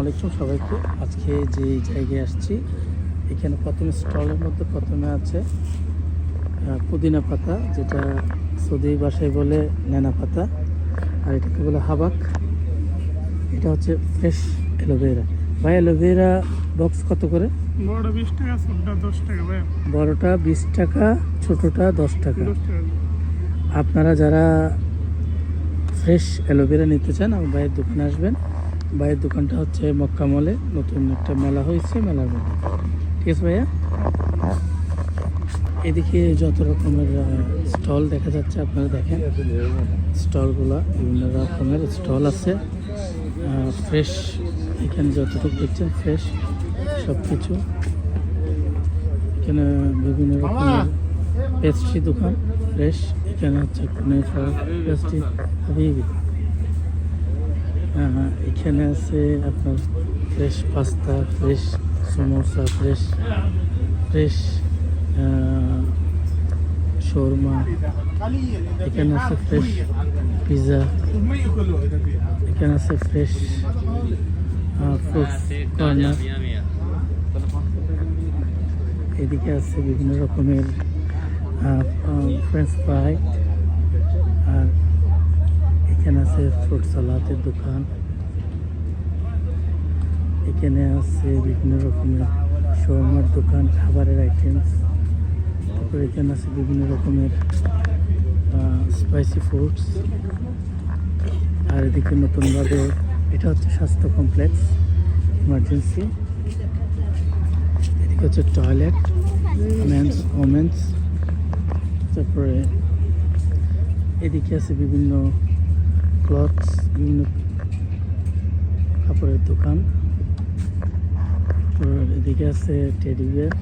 আসসালাম সবাইকে। আজকে যে জায়গায় আসছি এখানে প্রথমে স্টলের মধ্যে প্রথমে আছে পুদিনা পাতা যেটা সৌদি ভাষায় বলে নেনা পাতা আর এটাকে বলে হাবাক। এটা হচ্ছে ফ্রেশ অ্যালোভেরা ভাই অ্যালোভেরা বক্স কত করে? বড় বিশ টাকা ছোটটা দশ টাকা ভাই। বড়টা বিশ টাকা ছোটটা দশ টাকা। দশ টাকা। আপনারা যারা ফ্রেশ অ্যালোভেরা নিতে চান আমার ভাইয়ের দোকানে আসবেন। ভাইয়ের দোকানটা হচ্ছে মক্কা মলে। নতুন একটা মেলা হয়েছে মেলার মধ্যে। ঠিক আছে ভাইয়া? এদিকে যত রকমের স্টল দেখা যাচ্ছে আপনারা দেখেন। স্টলগুলো বিভিন্ন রকমের স্টল আছে। ফ্রেশ এখানে যতটুকু দেখছেন ফ্রেশ সব কিছু এখানে বিভিন্ন রকমের পেস্ট্রি দোকান ফ্রেশ। এখানে হচ্ছে পেস্ট্রি হাবিবি হ্যাঁ এখানে আছে আপনার fresh pasta fresh samosa fresh fresh shawarma এখানে আছে ফ্রেশ পিৎজা এখানে আছে ফ্রেশ কর্নার এদিকে আছে বিভিন্ন রকমের ফ্রেঞ্চ ফ্রাই এখানে আছে ফ্রুট সালাদের দোকান। এখানে আছে বিভিন্ন রকমের শর্মার দোকান, খাবারের আইটেমস তারপরে এখানে আছে বিভিন্ন রকমের স্পাইসি ফুডস আর এদিকে নতুনভাবে, এটা হচ্ছে স্বাস্থ্য কমপ্লেক্স ইমার্জেন্সি এদিকে হচ্ছে টয়লেট মেন্স ওমেন্স তারপরে এদিকে আছে বিভিন্ন ক্লথস বিভিন্ন কাপড়ের দোকান। এদিকে আছে টেডি বিয়ার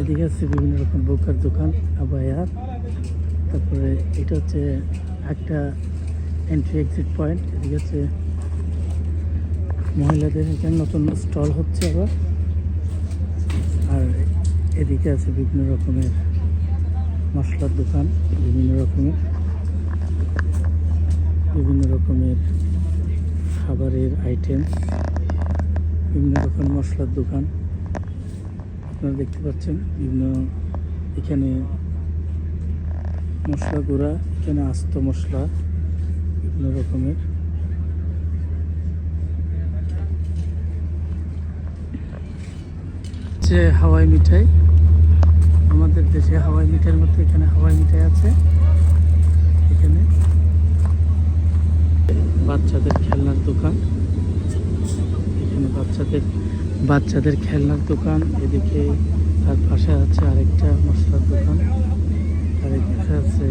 এদিকে আছে বিভিন্ন রকম বোকার দোকান আবায়ার তারপরে এটা হচ্ছে একটা এন্ট্রি এক্সিট পয়েন্ট এদিকে হচ্ছে মহিলাদের এখানে নতুন স্টল হচ্ছে আবার। আর এদিকে আছে বিভিন্ন রকমের মশলার দোকান, বিভিন্ন রকমের। বিভিন্ন রকমের খাবারের আইটেম বিভিন্ন রকম মশলার দোকান। আপনারা দেখতে পাচ্ছেন, বিভিন্ন এখানে মশলা গুঁড়া, এখানে আস্ত মশলা, বিভিন্ন রকমের। যে হাওয়াই মিঠাই, আমাদের দেশে হাওয়াই মিঠাইয়ের মধ্যে এখানে হাওয়াই মিঠাই আছে এখানে বাচ্চাদের খেলনার দোকান। এখানে বাচ্চাদের বাচ্চাদের খেলনার দোকান। এদিকে তার পাশে আছে আরেকটা মশলার দোকান। আর এদিকে আছে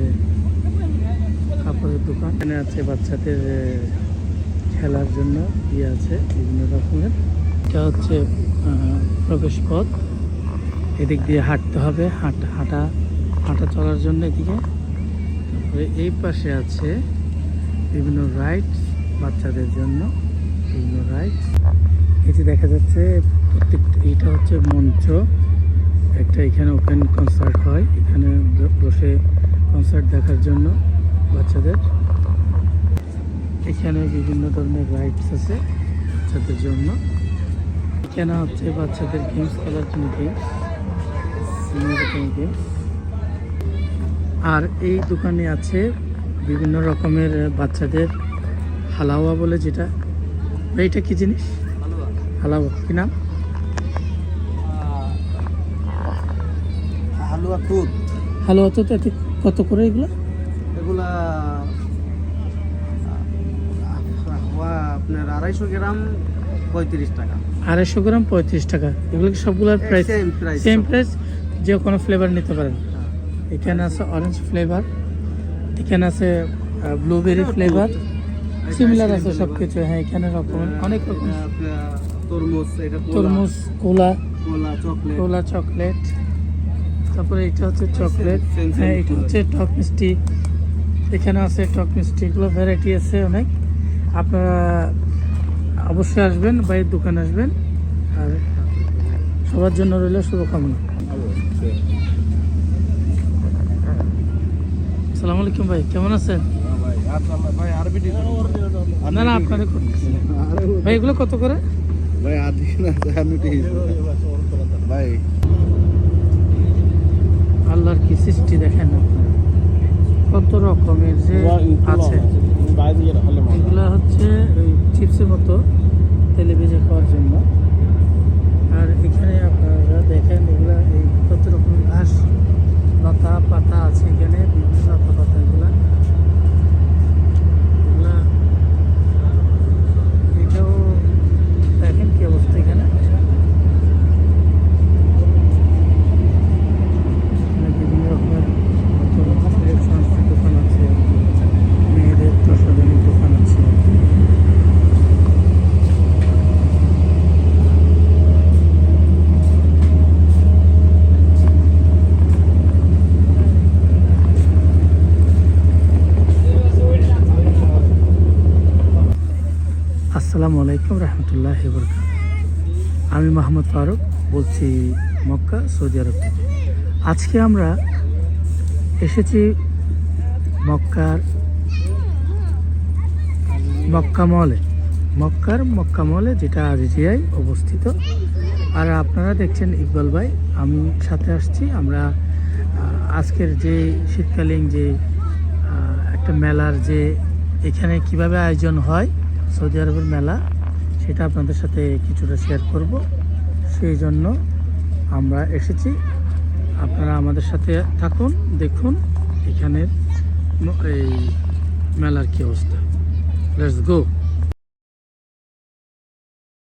কাপড়ের দোকান। এখানে আছে বাচ্চাদের খেলার জন্য ইয়ে আছে, বিভিন্ন রকমের। এটা হচ্ছে প্রবেশ পথ এদিক দিয়ে হাঁটতে হবে, হাঁটা হাঁটা হাঁটা চলার জন্য এদিকে। তারপরে এই পাশে আছে বিভিন্ন রাইডস। বাচ্চাদের জন্য বিভিন্ন রাইডস এটি দেখা যাচ্ছে, প্রত্যেকটা এটা হচ্ছে মঞ্চ। একটা এখানে ওপেন কনসার্ট হয়। এখানে বসে কনসার্ট দেখার জন্য বাচ্চাদের। এখানে বিভিন্ন ধরনের রাইডস আছে বাচ্চাদের জন্য। এখানে হচ্ছে বাচ্চাদের গেমস খেলার জন্য গেমস বিভিন্ন আর এই দোকানে আছে বিভিন্ন রকমের বাচ্চাদের হালাওয়া বলে যেটা। এইটা কি জিনিস? হালাওয়া। কি নাম? হালুয়া দুধ হালুয়া এতে কত করে এগুলো? এগুলা আপনার আড়াইশো গ্রাম পঁয়ত্রিশ টাকা। আড়াইশো গ্রাম পঁয়ত্রিশ টাকা। এগুলো সবগুলোর প্রাইস Same সেম প্রাইস যে কোনো ফ্লেভার নিতে পারেন। হ্যাঁ। এখানে আছে অরেঞ্জ ফ্লেভার এখানে আছে ব্লুবেরি ফ্লেভার। সিমিলার আছে সব কিছু হ্যাঁ এখানে রকম অনেক রকম। তরমুজ এটা কোলা, তরমুজ কোলা। কোলা চকলেট। কোলা চকলেট। তারপরে এটা হচ্ছে চকলেট। হ্যাঁ এটা হচ্ছে টক মিষ্টি। এখানে আছে টক মিষ্টি এগুলো ভ্যারাইটি আছে অনেক। আপনারা অবশ্যই আসবেন বাইরের দোকানে আসবেন। আর সবার জন্য রইল শুভকামনা। আসসালামু আলাইকুম ভাই কেমন আছেন? ভাই আরবিটি না না আপনারা করতেছি ভাই এগুলো কত করে? ভাই আদি না আরবিটি ভাই। আল্লাহর কি সৃষ্টি দেখেন আপনারা কত রকমের যে আছে। এগুলো হচ্ছে ওই চিপসের মতো তেলে ভেজে খাওয়ার জন্য। আর এখানে আপনারা দেখেন এগুলা এই কত রকম ঘাস লতা পাতা আছে এখানে বিভিন্ন লতা পাতা এগুলা এগুলা এটাও দেখেন কি অবস্থা এখানে এখানে বিভিন্ন রকমের ইলেকট্রনিক্সের দোকান আছে মেয়েদের প্রসাধনের দোকান আছে আসসালামু আলাইকুম রহমতুল্লাহ আমি মোহাম্মদ ফারুক বলছি মক্কা, সৌদি আরব থেকে। আজকে আমরা এসেছি মক্কার মক্কা মলে। মক্কার মক্কা মলে যেটা আজিজিয়ায় অবস্থিত। আর আপনারা দেখছেন ইকবাল ভাই, আমি সাথে আসছি। আমরা আজকের যে শীতকালীন যে একটা মেলার যে, এখানে কীভাবে আয়োজন হয় সৌদি আরবের মেলা, সেটা আপনাদের সাথে কিছুটা শেয়ার করব। সেই জন্য আমরা এসেছি। আপনারা আমাদের সাথে থাকুন, দেখুন এখানের এই মেলার কী অবস্থা। Let's go